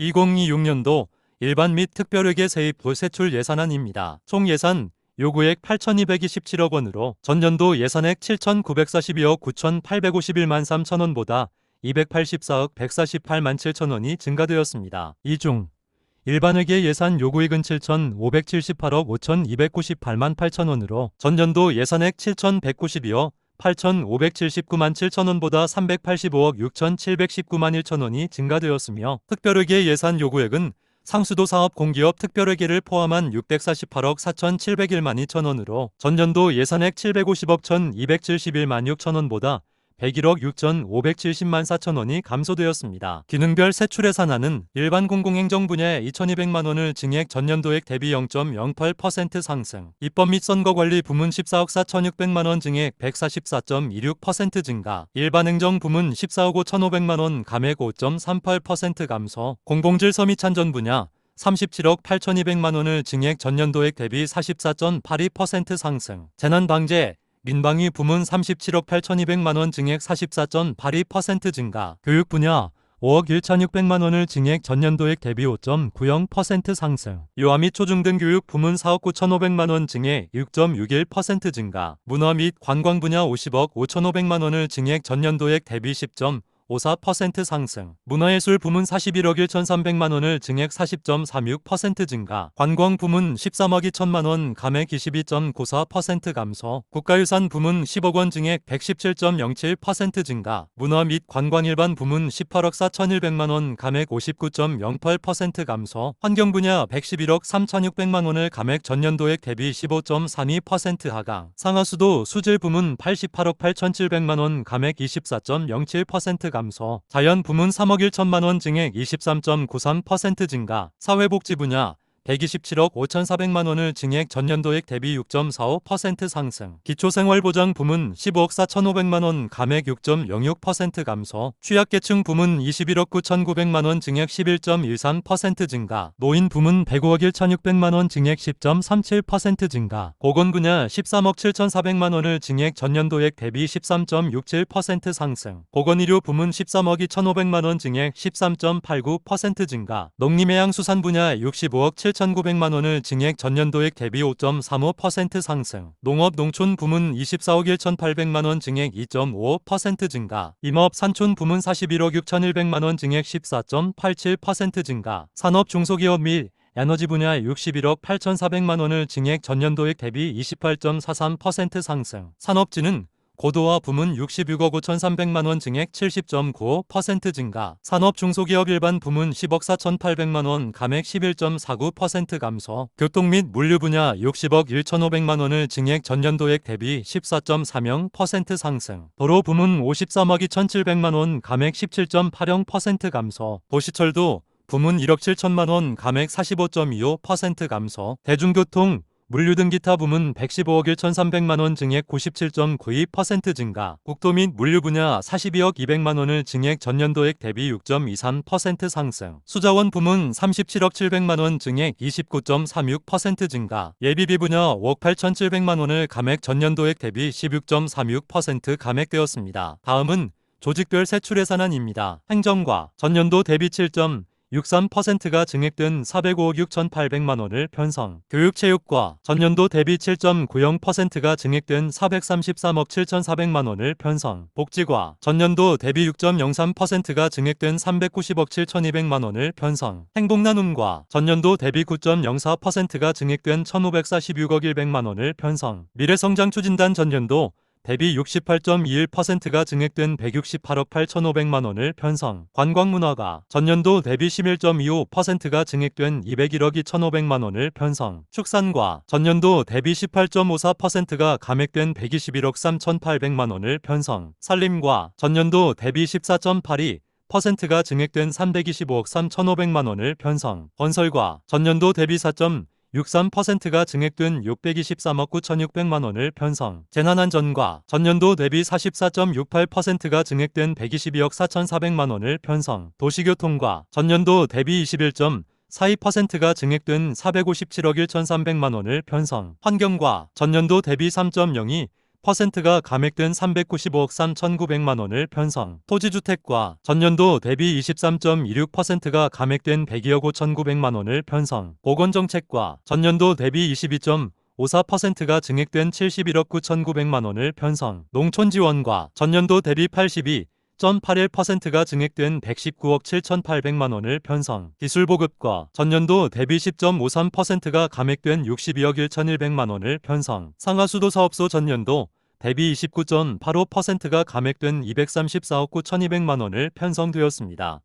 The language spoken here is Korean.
2026년도 일반 및 특별회계 세입 세출 예산안입니다. 총 예산 요구액 8,227억 원으로 전년도 예산액 7,942억 9,851만 3천 원보다 284억 148만 7천 원이 증가되었습니다. 이 중 일반회계 예산 요구액은 7,578억 5,298만 8천 원으로 전년도 예산액 7,192억 8,579만 7천 원보다 385억 6,719만 1천 원이 증가되었으며 특별회계 예산 요구액은 상수도 사업 공기업 특별회계를 포함한 648억 4,701만 2천 원으로 전년도 예산액 750억 1,271만 6천 원보다 101억 6,570만 4천 원이 감소되었습니다. 기능별 세출 예산안은 일반 공공행정 분야에 2,200만 원을 증액 전년도액 대비 0.08% 상승, 입법 및 선거관리 부문 14억 4,600만 원 증액 144.26% 증가, 일반 행정 부문 14억 5,500만 원 감액 5.38% 감소, 공공질서 및 찬전 분야 37억 8,200만 원을 증액 전년도액 대비 44.82% 상승, 재난방재 민방위 부문 37억 8,200만 원 증액 44.82% 증가, 교육 분야 5억 1,600만 원을 증액 전년도액 대비 5.90% 상승, 유아 및 초중등 교육 부문 4억 9,500만 원 증액 6.61% 증가, 문화 및 관광 분야 50억 5,500만 원을 증액 전년도액 대비 10. 54% 상승, 문화예술 부문 41억 1,300만 원을 증액 40.36% 증가, 관광 부문 13억 2천만 원 감액 22.94% 감소, 국가유산 부문 10억 원 증액 117.07% 증가, 문화 및 관광 일반 부문 18억 4,100만 원 감액 59.08% 감소, 환경 분야 111억 3,600만 원을 감액 전년도액 대비 15.32% 하강, 상하수도 수질 부문 88억 8,700만 원 감액 24.07% 감소, 자연 부문 3억 1천만 원 증액 23.93% 증가, 사회복지 분야 127억 5,400만 원을 증액 전년도액 대비 6.45% 상승, 기초생활보장 부문 15억 4,500만 원 감액 6.06% 감소, 취약계층 부문 21억 9,900만 원 증액 11.13% 증가, 노인 부문 105억 1,600만 원 증액 10.37% 증가, 보건 분야 13억 7,400만 원을 증액 전년도액 대비 13.67% 상승, 보건의료 부문 13억 2,500만 원 증액 13.89% 증가, 농림해양수산 분야 65억 7 7,900만 원을 증액 전년도액 대비 5.35% 상승, 농업 농촌 부문 24억 1,800만 원 증액 2.55% 증가, 임업 산촌 부문 41억 6,100만 원 증액 14.87% 증가, 산업 중소기업 및 에너지 분야 61억 8,400만 원을 증액 전년도액 대비 28.43% 상승, 산업지는 고도화 부문 66억 5,300만 원 증액 70.95% 증가, 산업 중소기업 일반 부문 10억 4,800만 원 감액 11.49% 감소, 교통 및 물류 분야 60억 1,500만 원을 증액 전년도액 대비 14.30% 상승, 도로 부문 53억 2,700만 원 감액 17.80% 감소, 도시철도 부문 1억 7천만 원 감액 45.25% 감소, 대중교통 물류 등 기타 부문 115억 1,300만 원 증액 97.92% 증가, 국도 및 물류 분야 42억 200만 원을 증액 전년도액 대비 6.23% 상승, 수자원 부문 37억 700만 원 증액 29.36% 증가, 예비비 분야 5억 8,700만 원을 감액 전년도액 대비 16.36% 감액되었습니다. 다음은 조직별 세출 예산안입니다. 행정과 전년도 대비 7. 63%가 증액된 405억 6,800만 원을 편성. 교육체육과 전년도 대비 7.90%가 증액된 433억 7,400만 원을 편성. 복지과 전년도 대비 6.03%가 증액된 390억 7,200만 원을 편성. 행복나눔과 전년도 대비 9.04%가 증액된 1,546억 100만 원을 편성. 미래성장추진단 전년도 대비 68.21%가 증액된 168억 8,500만 원을 편성. 관광문화가 전년도 대비 11.25%가 증액된 201억 2,500만 원을 편성. 축산과 전년도 대비 18.54%가 감액된 121억 3,800만 원을 편성. 산림과 전년도 대비 14.82 퍼센트가 증액된 325억 3,500만 원을 편성. 건설과 전년도 대비 4. 63%가 증액된 623억 9,600만 원을 편성. 재난안전과 전년도 대비 44.68%가 증액된 122억 4,400만 원을 편성. 도시교통과 전년도 대비 21. 42%가 증액된 457억 1,300만 원을 편성. 환경과 전년도 대비 3.02 10%가 감액된 395억 3,900만 원을 편성. 토지주택과 전년도 대비 23.26%가 감액된 102억 5,900만 원을 편성. 보건정책과 전년도 대비 22.54%가 증액된 71억 9,900만 원을 편성. 농촌지원과 전년도 대비 82. 0.81%가 증액된 119억 7,800만 원을 편성. 기술 보급과 전년도 대비 10.53%가 감액된 62억 1,100만 원을 편성. 상하수도 사업소 전년도 대비 29.85%가 감액된 234억 9,200만 원을 편성되었습니다.